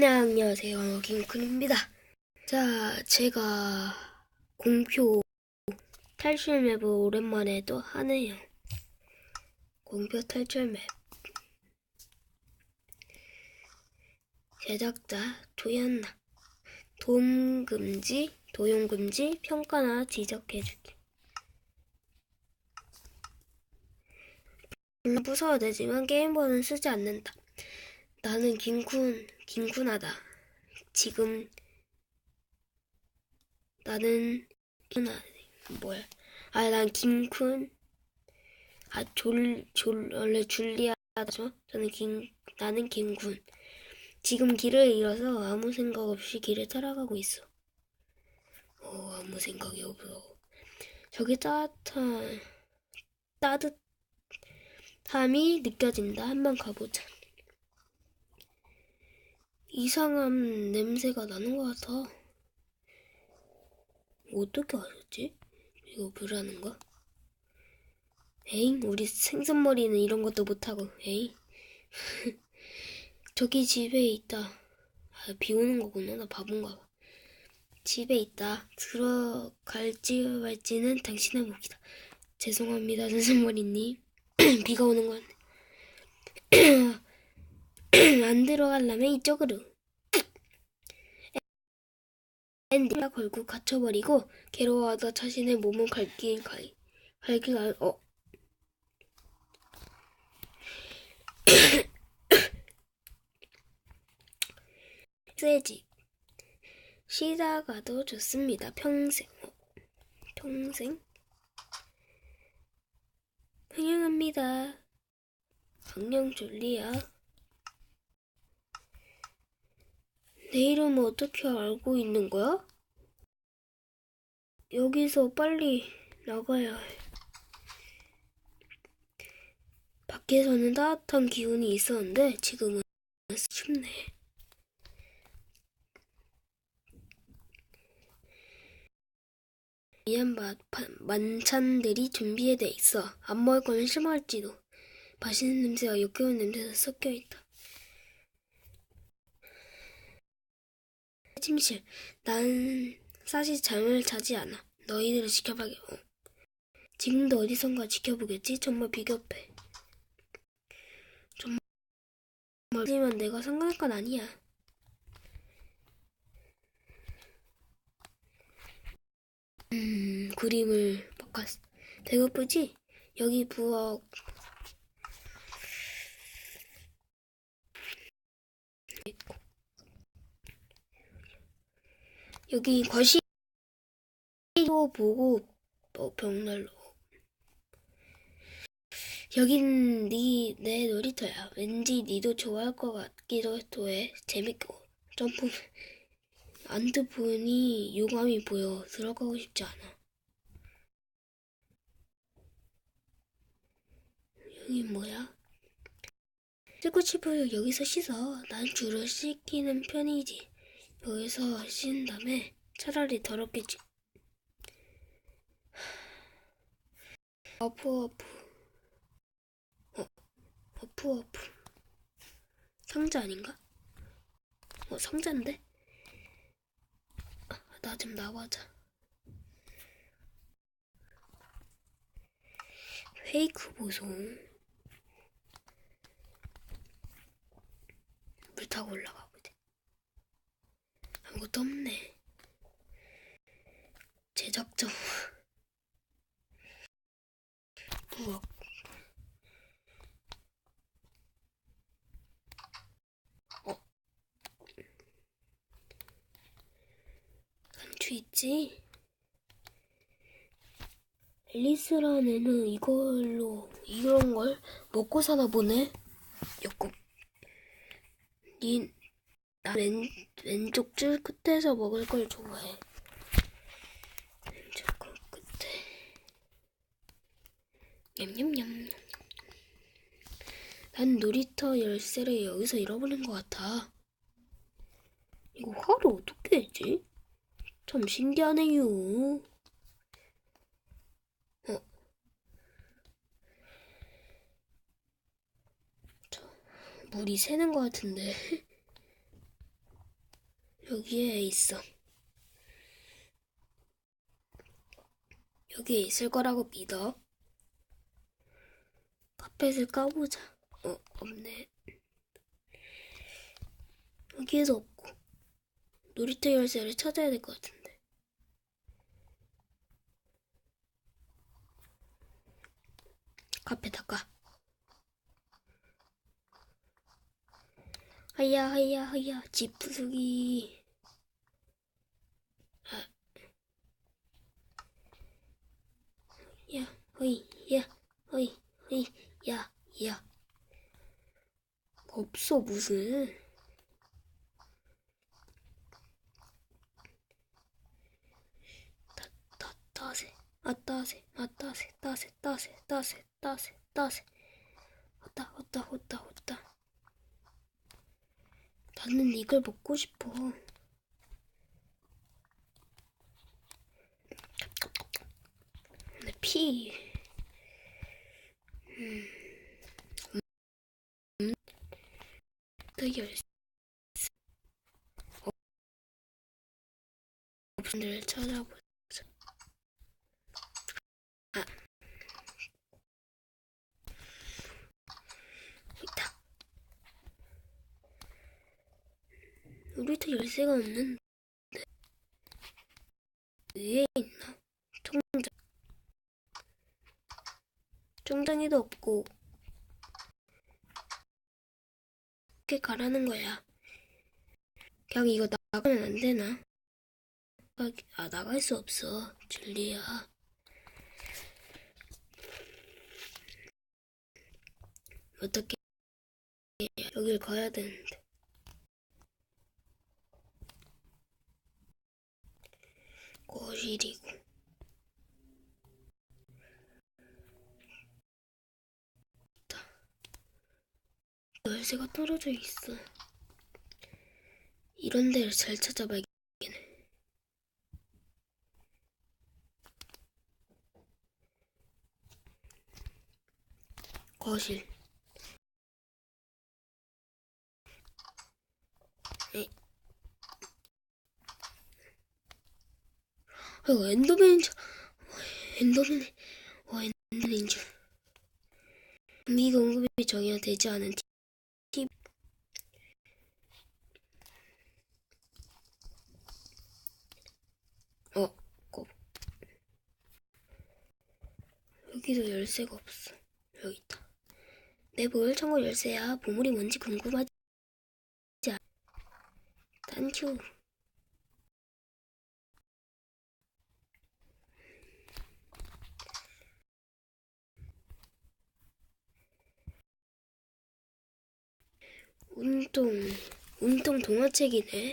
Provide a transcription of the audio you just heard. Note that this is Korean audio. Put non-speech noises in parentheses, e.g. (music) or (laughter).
네, 안녕하세요. 김쿤입니다. 자, 제가 공표 탈출 맵을 오랜만에 또 하네요. 공표 탈출 맵. 제작자 조연나. 도움금지, 도용금지, 평가나 지적해주기. 물론 부숴도 되지만 게임본은 쓰지 않는다. 나는 김쿤, 김쿤하다. 지금 나는 김쿤하 뭐야? 아, 난 김쿤. 아, 졸, 졸 원래 줄리아죠. 저는 김, 나는 김군. 지금 길을 잃어서 아무 생각 없이 길을 따라가고 있어. 어, 아무 생각이 없어. 저기 따뜻한 따뜻함이 느껴진다. 한번 가보자. 이상한 냄새가 나는 것 같아. 어떻게 알았지? 이거 불하는 거? 에잉, 우리 생선머리는 이런 것도 못하고, 에잉. (laughs) 저기 집에 있다. 아, 비 오는 거구나. 나 바본가 봐. 집에 있다. 들어갈지 말지는 당신의 몫이다. 죄송합니다, 생선머리님. (clears throat) 비가 오는 건. (clears throat) 안 들어가려면 이쪽으로. 앤디가 걸고 갇혀버리고 괴로워하다 자신의 몸을 갈길 갈, 갈길 알, 어. (coughs) 쇠집. 쉬다가도 좋습니다. 평생. 어, 평생. 환영합니다. 안녕 졸리야. 내 이름을 어떻게 알고 있는 거야? 여기서 빨리 나가야 해. 밖에서는 따뜻한 기운이 있었는데 지금은 춥네. 바, 만찬들이 준비돼 있어. 안 먹을 거면 싫어할지도. 맛있는 냄새와 역겨운 냄새가 섞여 있다. 침실. 난 사실 잠을 자지 않아. 너희들을 지켜봐게. 어. 지금도 어디선가 지켜보겠지? 정말 비겁해. 정말 하지만 내가 상관할 건 아니야. 음, 그림을 바꿨어. 배고프지? 여기 부엌. 있고. 여기 거실도 보고 어, 벽난로. 여긴 네, 내 놀이터야. 왠지 니도 좋아할 것 같기도 해. 재밌고. 점프. 안드 보니 요감이 보여. 들어가고 싶지 않아. 여기 뭐야? 쓰고 싶어요. 여기서 씻어. 난 주로 씻기는 편이지. 여기서 씻은 다음에 차라리 더럽겠지. 어프 어프. 어, 어프 어프. 상자 아닌가? 어, 상자인데? 나 좀 나와자. 페이크 보송. 물 타고 올라가 보자. 아무것도 없네. 제작자. 부엌. 어. 단추 있지? 앨리스라는 애는 이걸로 이런 걸 먹고 사나 보네. 역국. 닌, 나 왼, (laughs) 왼쪽 줄 끝에서 먹을 걸 좋아해. 왼쪽 줄 끝에. 냠냠냠. 난 놀이터 열쇠를 여기서 잃어버린 것 같아. 이거 화를 어떻게 했지? 참 신기하네요. 어. 저, 물이 새는 것 같은데. (laughs) 여기에 있어. 여기에 있을 거라고 믿어. 카펫을 까보자. 어, 없네. 여기에도 없고. 놀이터 열쇠를 찾아야 될 것 같은데. 카페 닦아. 하야, 하야, 하야. 집 부수기. 아. 야, 허이, 야, 허이, 허이, 야, 야. 없어, 무슨. 따세. 아, 따세. 아, 따세. 따세, 따세, 따세, 따세, 따세. 왔다, 왔다, 왔다, 왔다. 나는 이걸 먹고 싶어. 근데 되게 열심히. 업션들을 찾아보자. 아. 있다. 우리도 열쇠가 없는데. 위에 있나? 통장. 통장에도 없고. 어떻게 가라는 거야? 그냥 이거 나가면 안 되나? 아, 나갈 수 없어. 줄리야. 어떻게 여길 가야 되는데. 거실이고. 열쇠가 떨어져 있어. 이런 데를 잘 찾아봐야겠네. 거실. 에. 아이고, 엔더맨인 줄, 엔더맨, 와, 엔더맨인 줄. 언급이 전혀 되지 않은 TV. 어, 고. 여기도 열쇠가 없어. 여기 있다. 내 보물 창고 열쇠야. 보물이 뭔지 궁금하지? 않- 땡큐. 운동, 운동 동화책이네.